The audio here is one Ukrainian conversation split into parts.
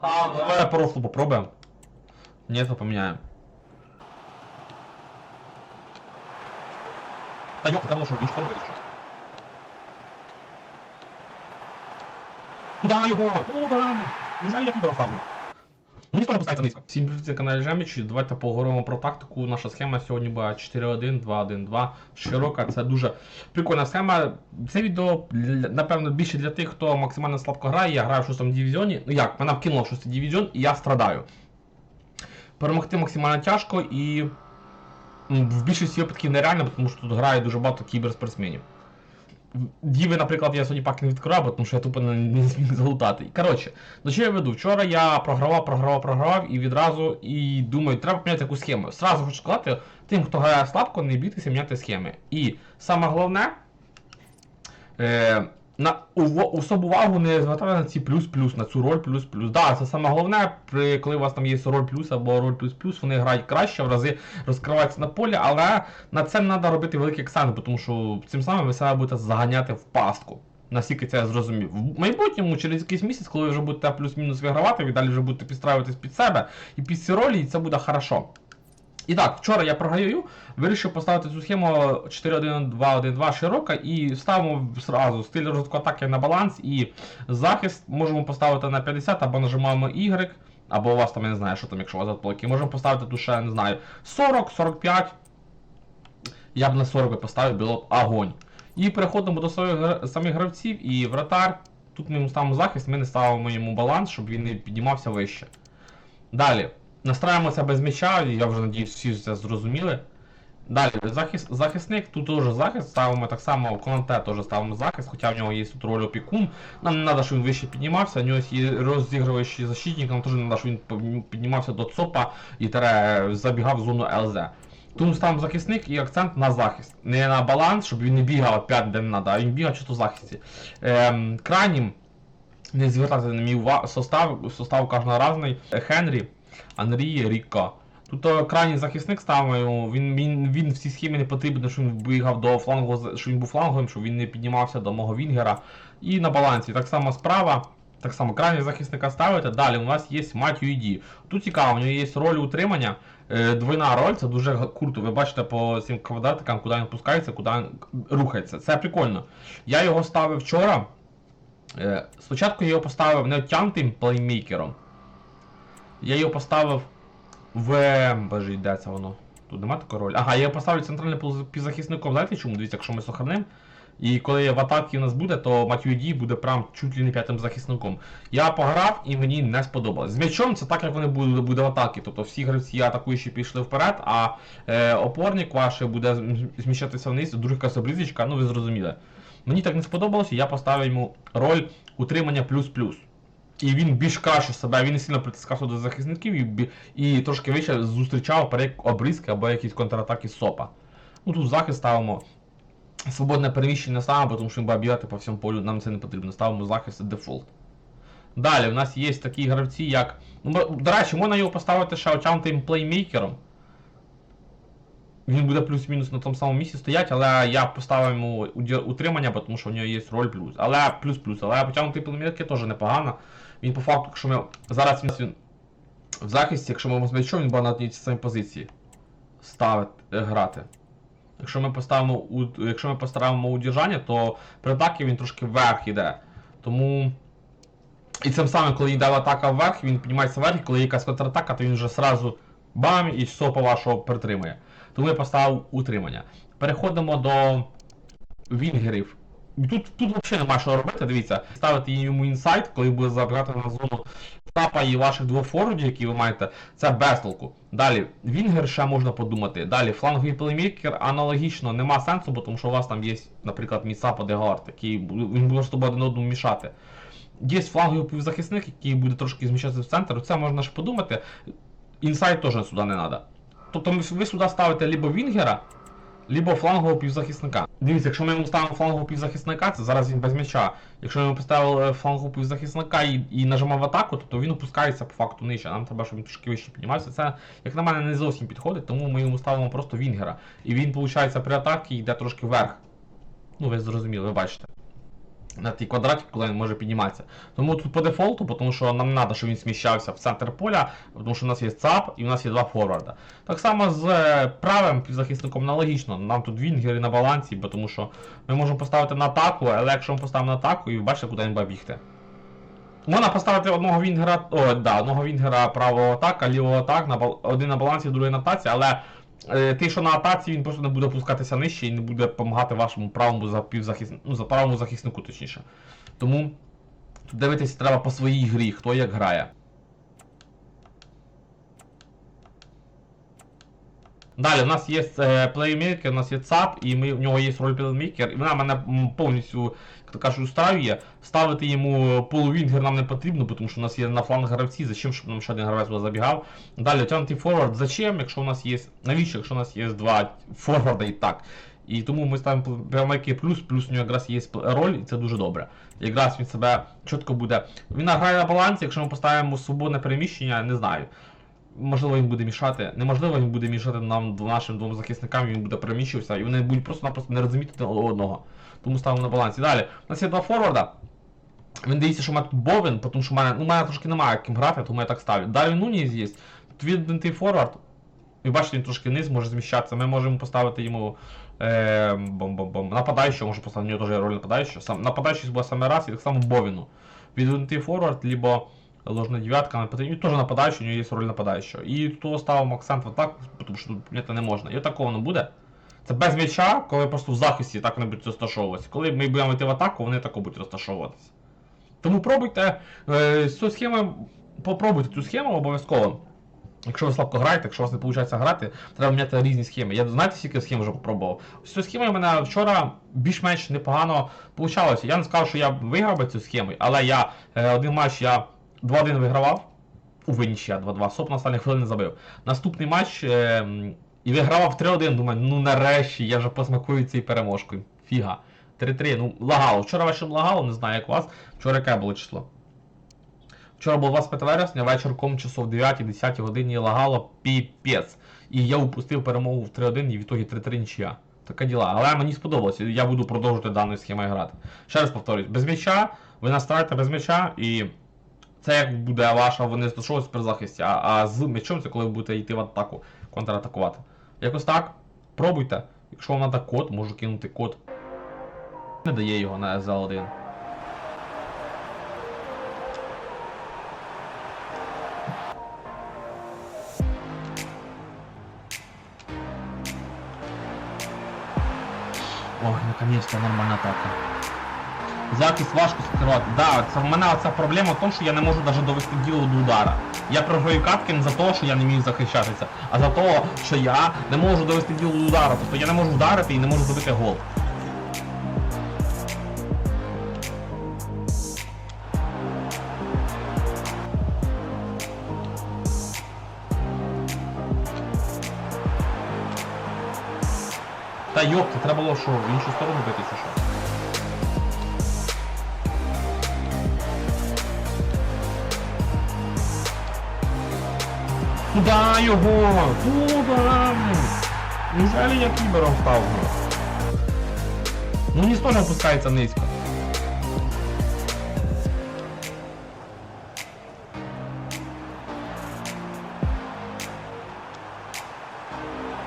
А, давай просто попробуем. Нет, то поменяем. Да ёпта, потому что він що робить що? Куда його? Куда? Не знаю, як він розставлю. Ну, ніхто не поставиться низько. Всім привіт, це канал Жеміч. Давайте поговоримо про тактику. Наша схема сьогодні була 4-1, 2-1-2. Широка, це дуже прикольна схема. Це відео, напевно, більше для тих, хто максимально слабко грає. Я граю в 6 дивізіоні. Ну як, мене вкинуло в 6 дивізіон і я страдаю. Перемогти максимально тяжко і в більшості випадків нереально, тому що тут грає дуже багато кіберспортсменів. Діви, наприклад, я сьогодні пак не відкривав, тому що я тупо не зміг залутати. Коротше, до чого я веду? Вчора я програвав, програвав, програвав і відразу і думаю, треба поміняти якусь схему. Сразу хочу сказати, тим, хто грає слабко, не бійтеся міняти схеми. І саме головне, е, на особу увагу не звертати на ці плюс-плюс, на цю роль плюс-плюс. Да, це саме головне, при, коли у вас там є роль плюс або роль плюс-плюс, вони грають краще, в рази розкриваються на полі, але на це треба робити великий акцент, тому що цим самим ви себе будете заганяти в пастку. Наскільки це я зрозумів. В майбутньому, через якийсь місяць, коли ви вже будете плюс-мінус вигравати, ви далі вже будете підстраюватись під себе і під ці ролі, і це буде хорошо. І так, вчора я програю, вирішив поставити цю схему 4-1-2-1-2 широка і ставимо зразу стиль розвитку атаки на баланс і захист можемо поставити на 50 або нажимаємо Y, або у вас там, я не знаю, що там, якщо у вас заплоки. Можемо поставити тут ще, не знаю, 40, 45. Я б на 40 поставив, було б огонь. І переходимо до своїх самих гравців і вратар. Тут ми ставимо захист, ми не ставимо йому баланс, щоб він не піднімався вище. Далі. Настраємося без м'яча, я вже надіюсь, всі це зрозуміли. Далі, захист, захисник, тут теж захист, ставимо так само, Конте теж ставимо захист, хоча в нього є тут роль опікун. Нам не треба, щоб він вище піднімався, у нього є розігруючий защитник, нам теж не треба, щоб він піднімався до ЦОПа і тере, забігав в зону ЛЗ. Тому ставимо захисник і акцент на захист. Не на баланс, щоб він не бігав 5 де не треба, а він бігав чисто в захисті. Ем, крайнім, не звертати на мій состав, состав кожного разний. Хенрі, Анрі, Ріка. Тут е, крайній захисник ставимо, він, він, він в цій схемі не потрібен, щоб він бігав до флангу, щоб він був фланговим, щоб він не піднімався до мого Вінгера. І на балансі так само справа, так само крайній захисника ставите. Далі у нас є мать UD. Тут цікаво, у нього є роль утримання. Е, Двойна роль, це дуже круто. Ви бачите по цим квадратикам, куди він пускається, куди він рухається. Це прикольно. Я його ставив вчора. Е, Спочатку я його поставив не тянутим плеймейкером. Я його поставив в. Боже, де це воно? Тут нема такої ролі. Ага, я його поставлю центральним півзахисником. Знаєте чому? Дивіться, якщо ми сохранимо. І коли в атаці у нас буде, то Матью Ді буде прям чуть ли не п'ятим захисником. Я пограв і мені не сподобалось. З м'ячом це так, як вони будуть буде в атаці. Тобто всі гравці атакуючі пішли вперед, а е, опорник ваш буде зміщатися вниз, друг касоблізочка, ну ви зрозуміли. Мені так не сподобалося, я поставив йому роль утримання плюс-плюс. І він більш краще себе, він не сильно притискався до захисників і, і трошки вище зустрічав перек обрізки або якісь контратаки сопа. Ну тут захист ставимо. Свободне переміщення ставимо, тому що він буде бігати по всьому полю, нам це не потрібно. Ставимо захист дефолт. Далі у нас є такі гравці, як. Ну, до речі, можна його поставити ще отягнутим плеймейкером. Він буде плюс-мінус на тому самому місці стоять, але я поставив йому утримання, тому що в нього є роль плюс. Але плюс-плюс. Але потягнутий плеймейкер теж непогано. Він по факту, якщо ми. Зараз він в захисті, якщо ми з м'ячом, він буде на цій самій позиції ставити, е, грати. Якщо ми поставимо якщо ми поставимо удержання, то при атаці він трошки вверх іде. Тому. І цим самим, коли йде атака вверх, він піднімається вверх, коли є якась контратака, то він вже сразу бам і сопа вашого притримує. Тому я поставив утримання. Переходимо до вінгерів. Тут, тут взагалі нема що робити, дивіться. Ставити йому інсайт, коли буде забирати на зону тапа і ваших двох форвардів, які ви маєте, це без толку. Далі, Вінгер ще можна подумати. Далі, фланговий плеймейкер аналогічно нема сенсу, бо тому що у вас там є, наприклад, Місапа Дегард, який він буде з тобою один одному мішати. Є фланговий півзахисник, який буде трошки зміщатися в центр. Це можна ж подумати. Інсайт теж сюди не треба. Тобто ви сюди ставите либо Вінгера, либо флангового півзахисника. Дивіться, якщо ми йому ставимо флангового півзахисника, це зараз він без м'яча. Якщо ми йому поставили флангового півзахисника і, і нажимав атаку, атаку, то він опускається по факту нижче. Нам треба, щоб він трошки вище піднімався. Це, як на мене, не зовсім підходить, тому ми йому ставимо просто Вінгера. І він, виходить, при атаці йде трошки вверх. Ну, ви зрозуміли, ви бачите. На ті квадраті, коли він може підніматися. Тому тут по дефолту, тому що нам треба, щоб він сміщався в центр поля, тому що у нас є ЦАП і у нас є два форварда. Так само з е, правим захисником аналогічно. Нам тут Вінгери на балансі, бо тому що ми можемо поставити на атаку, але якщо ми поставимо на атаку, і бачите, куди він буде бігти. Можна поставити одного Вінгера, о, да, одного Вінгера правого атака, лівого атак, на, один на балансі, другий на атаці, але е, той, що на атаці, він просто не буде опускатися нижче і не буде допомагати вашому правому ну, за правому захиснику, точніше. Тому тут дивитися треба по своїй грі, хто як грає. Далі, у нас є е, плеймейкер, у нас є ЦАП, і ми, в нього є роль плеймейкер, і вона мене повністю, як то кажуть, устраює. Ставити йому полувінгер нам не потрібно, тому що у нас є на фланг гравці, зачем, щоб нам ще один гравець забігав. Далі, тягнутий форвард, зачем, якщо у нас є, навіщо, якщо у нас є два форварда і так. І тому ми ставимо плеймейкер плюс, плюс у нього якраз є роль, і це дуже добре. Якраз він себе чітко буде. Він грає на балансі, якщо ми поставимо свободне переміщення, не знаю. Можливо, він буде мішати. Неможливо, він буде мішати нам нашим двом захисникам, він буде переміщуватися, і вони будуть просто-напросто не розуміти одного. Тому ставимо на балансі. Далі, у нас є два форварда. Він дивиться, що в мене тут Бовен, тому що в мене, ну, мене трошки немає ким грати, тому я так ставлю. Далі Нуніс є. Тут віддантий форвард. І бачите, він трошки вниз може зміщатися. Ми можемо поставити йому е, бом-бом-бом. нападаючого, може поставити, у нього теж роль нападаючого. Сам, нападаючий буде саме раз і так само Бовіну. Віддантий форвард, либо ложна дев'ятка, на потрібно. І теж нападаючий, у нього є роль нападаючого. І тут ставимо акцент в атаку, тому що тут не можна. І отакого не буде. Це без м'яча, коли просто в захисті так вони будуть розташовуватися. Коли ми будемо йти в атаку, вони так будуть розташовуватися. Тому пробуйте е, з цією схемою, попробуйте цю схему обов'язково. Якщо ви слабко граєте, якщо у вас не виходить грати, треба міняти різні схеми. Я знаєте, скільки схем вже попробував. З цією схемою в мене вчора більш-менш непогано вийшло. Я не скажу, що я виграв би цю схему, але я е, один матч я 2-1 вигравав. Увы, нічия 2-2. Соп на останніх хвилин забив. Наступний матч е, і вигравав 3-1. Думаю, ну нарешті я вже посмакую цією переможкою. Фіга. 3-3. Ну, лагало. Вчора вечором лагало, не знаю як у вас. Вчора яке було число. Вчора було 25 вересня, вечірком часов 9-10 годині лагало піпець. І я упустив перемогу в 3-1 і в ітогі 3-3 нічия. Така діла. Але мені сподобалося, я буду продовжувати даною схемою грати. Ще раз повторюсь, без м'яча, ви настраєте без м'яча і це як буде ваша вони сташовують при захисті, а, а з м'ячом це коли ви будете йти в атаку, контратакувати. Якось так. Пробуйте. Якщо вам треба код, можу кинути код. Не дає його на SL1. Ой, наконец-то нормальна атака. Захист важко скривати. Да, це в мене ця проблема в тому, що я не можу навіть довести діло до удара. Я програю катки не за те, що я не вмію захищатися, а за те, що я не можу довести діло до удара. Тобто я не можу вдарити і не можу забити гол. Та йопти, треба було що, в іншу сторону бити чи що? Туда його! Туда! Неужели я кібером став? Ну ніс теж опускається низько.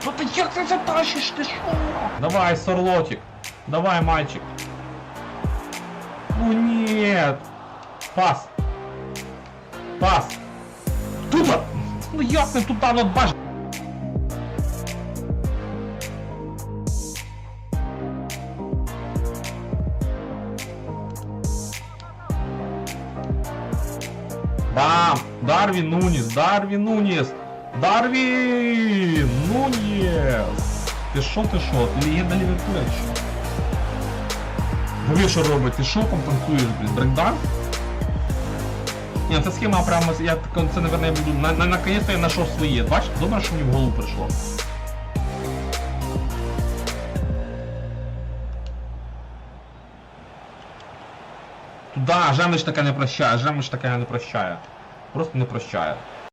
Ну ти як ти затащиш, ти що? Давай, Сорлотик. Давай, мальчик. Ну нет. Пас. Пас. Туда! Ну як не туди, ну бач. Бам! Дарвін Нуніс, Дарвін Нуніс! Дарвін Нуніс! Ти що, ти що? Легенда Ліверпуля чи що? Диви, що робить? Ти що там танцюєш, блін? Брейкданс? Ні, ця схема прямо, я це, наверное, буду, на, на, наконец-то я знайшов своє. Бачиш, добре, що мені в голову прийшло. Туда, Жемич таке не прощає, Жемич таке не прощає. Просто не прощає.